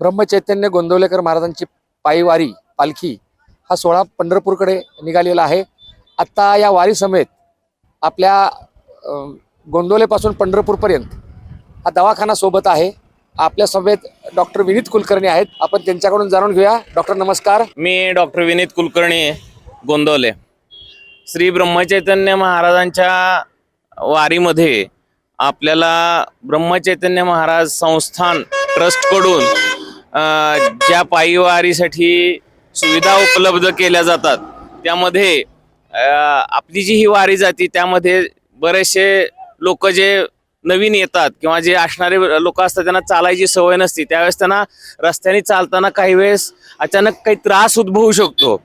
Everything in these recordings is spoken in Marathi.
ब्रह्मचैतन्य गोंदवलेकर महाराजांची पायीवारी पालखी हा सोहळा पंढरपूरकडे निघालेला आहे. आत्ता या वारी समेत आपल्या गोंदवलेपासून पंढरपूरपर्यंत हा दवाखाना सोबत आहे. आपल्या समेत डॉक्टर विनीत कुलकर्णी आहेत. आपण त्यांच्याकडून जाणून घेऊया. डॉक्टर नमस्कार. मी डॉक्टर विनीत कुलकर्णी गोंदवले. श्री ब्रह्मचैतन्य महाराजांच्या वारीमध्ये आपल्याला ब्रह्मचैतन्य महाराज संस्थान ट्रस्टकडून ज्या पायीवारीसाठी सुविधा उपलब्ध केल्या जातात त्यामध्ये आपली जी ही वारी जाती त्यामध्ये बरेचसे लोक जे नवीन येतात किंवा जे असणारे लोक असतात त्यांना चालायची सवय नसते. त्यावेळेस त्यांना रस्त्याने चालताना काही वेळेस अचानक काही त्रास उद्भवू शकतो.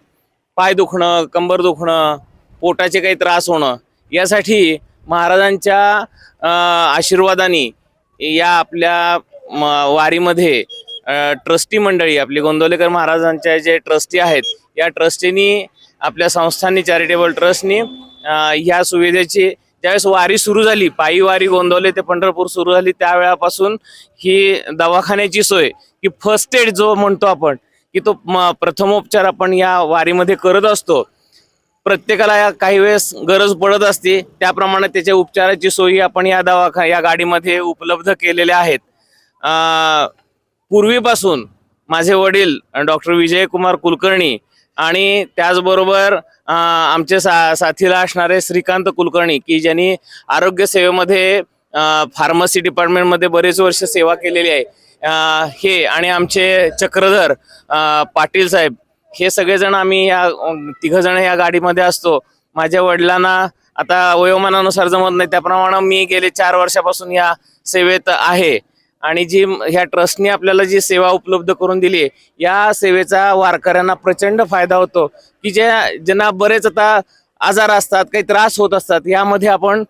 पाय दुखणं कंबर दुखणं पोटाचे काही त्रास होणं. यासाठी महाराजांच्या आशीर्वादाने या आपल्या म, वारीमध्ये ट्रस्टी मंडळी आपली गोंदवलेकर महाराजांच्या जे ट्रस्टी आहेत या ट्रस्टीनी आपल्या संस्थांनी चॅरिटेबल ट्रस्टनी ह्या सुविधेची ज्यावेळेस वारी सुरू झाली पायी वारी गोंदवले ते पंढरपूर सुरू झाली त्यावेळापासून ही दवाखान्याची सोय की फर्स्ट एड जो म्हणतो आपण की तो म- प्रथमोपचार आपण या वारीमध्ये करत असतो. प्रत्येकाला या काही वेळेस गरज पडत असते त्याप्रमाणे त्याच्या उपचाराची सोयी आपण या दवाखा या गाडीमध्ये उपलब्ध केलेल्या आहेत. पूर्वीपासून माझे वडील डॉक्टर विजयकुमार कुलकर्णी आणि त्याचबरोबर आमचे सा साथीला असणारे श्रीकांत कुलकर्णी की ज्यांनी आरोग्य सेवेमध्ये फार्मसी डिपार्टमेंटमध्ये बरेच वर्ष सेवा केलेली आहे. हे आणि आमचे चक्रधर पाटील साहेब हे सगळेजण आम्ही या तिघंजण या गाडीमध्ये असतो. माझ्या वडिलांना आता वयोमानानुसार जमत नाही त्याप्रमाणे मी गेले चार वर्षापासून या सेवेत आहे. आणि जी ह्या ट्रस्टने आपल्याला जी सेवा उपलब्ध करून दिली आहे या सेवेचा वारकऱ्यांना प्रचंड फायदा होतो. की ज्या ज्यांना बरेच आता आजार असतात काही त्रास होत असतात यामध्ये आपण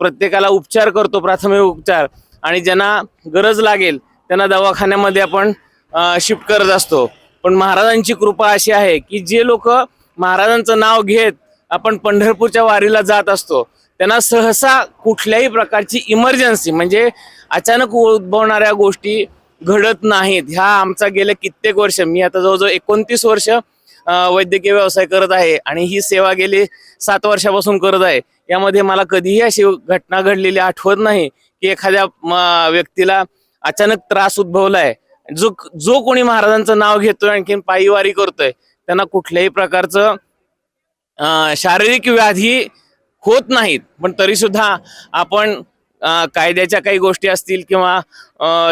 प्रत्येकाला उपचार करतो प्राथमिक उपचार. आणि ज्यांना गरज लागेल त्यांना दवाखान्यामध्ये आपण शिफ्ट करत असतो. पण महाराजांची कृपा अशी आहे की जे लोक महाराजांचं नाव घेत आपण पंढरपूरच्या वारीला जात असतो. त्यांना सहसा कुठल्याही प्रकारची इमर्जन्सी म्हणजे अचानक उद्भवणाऱ्या गोष्टी घडत नाहीत. ह्या आमचा गेल्या कित्येक वर्ष मी आता जवळजवळ एकोणतीस वर्ष वैद्यकीय व्यवसाय करत आहे आणि ही सेवा गेली सात वर्षापासून करत आहे. यामध्ये मला कधीही अशी घटना घडलेली आठवत नाही की एखाद्या व्यक्तीला अचानक त्रास उद्भवलाय. जो जो कोणी महाराजांचं नाव घेतोय आणखीन पायीवारी करतोय त्यांना कुठल्याही प्रकारचं शारीरिक व्याधी होत नाहीत. पण तरी सुद्धा आपण कायद्याच्या काही गोष्टी असतील किंवा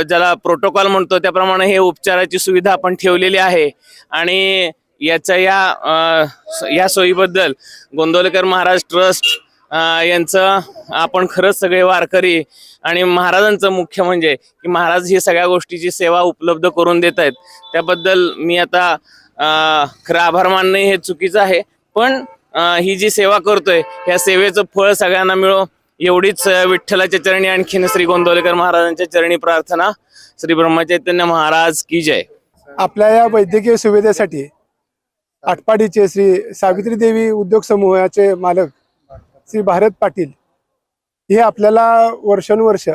ज्याला प्रोटोकॉल म्हणतो त्याप्रमाणे हे उपचाराची सुविधा आपण ठेवलेली आहे. आणि याच्या या स- या सोयीबद्दल गोंदवलेकर महाराज ट्रस्ट यांचं आपण खरंच सगळे वारकरी आणि महाराजांचं मुख्य म्हणजे की महाराज ही सगळ्या गोष्टीची सेवा उपलब्ध करून देत आहेत. त्याबद्दल मी आता खरं आभार मानणं हे चुकीचं आहे. पण ही जी सेवा करतोय या सेवेचं फळ सगळ्यांना मिळो. एवढीच विठ्ठलाच्या चरणी आणखीन श्री गोंदवलेकर महाराजांच्या चरणी प्रार्थना. श्री ब्रह्मचैतन्य महाराज की जय. आपल्या या वैद्यकीय सुविधेसाठी आटपाडीचे श्री सावित्री देवी उद्योग समूहाचे मालक श्री भारत पाटील हे आपल्याला वर्षानुवर्ष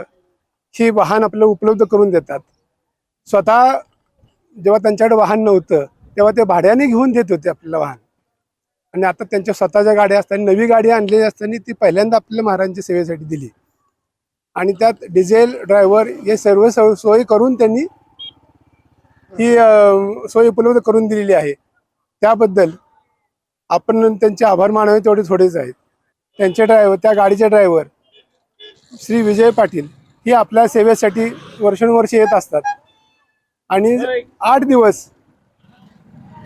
ही वाहन आपलं उपलब्ध करून देतात. स्वतः जेव्हा त्यांच्याकडे वाहन नव्हतं तेव्हा ते भाड्याने घेऊन देत होते आपल्याला वाहन. आणि आता त्यांच्या स्वतःच्या गाड्या असताना नवी गाडी आणलेली असताना ती पहिल्यांदा आपल्याला महाराजांच्या सेवेसाठी दिली. आणि त्यात डिझेल ड्रायव्हर हे सर्व सोय करून त्यांनी ही सोय उपलब्ध करून दिलेली आहे. त्याबद्दल आपण त्यांचे आभार मानावे तेवढे थोडेच आहेत. त्यांचे ड्रायव्हर त्या गाडीचे ड्रायव्हर श्री विजय पाटील ही आपल्या सेवेसाठी वर्षानुवर्ष येत असतात. आणि आठ दिवस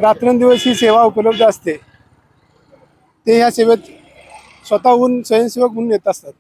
रात्रंदिवस ही सेवा उपलब्ध असते. ते ह्या सेवेत स्वतःहून स्वयंसेवक म्हणून येत असतात.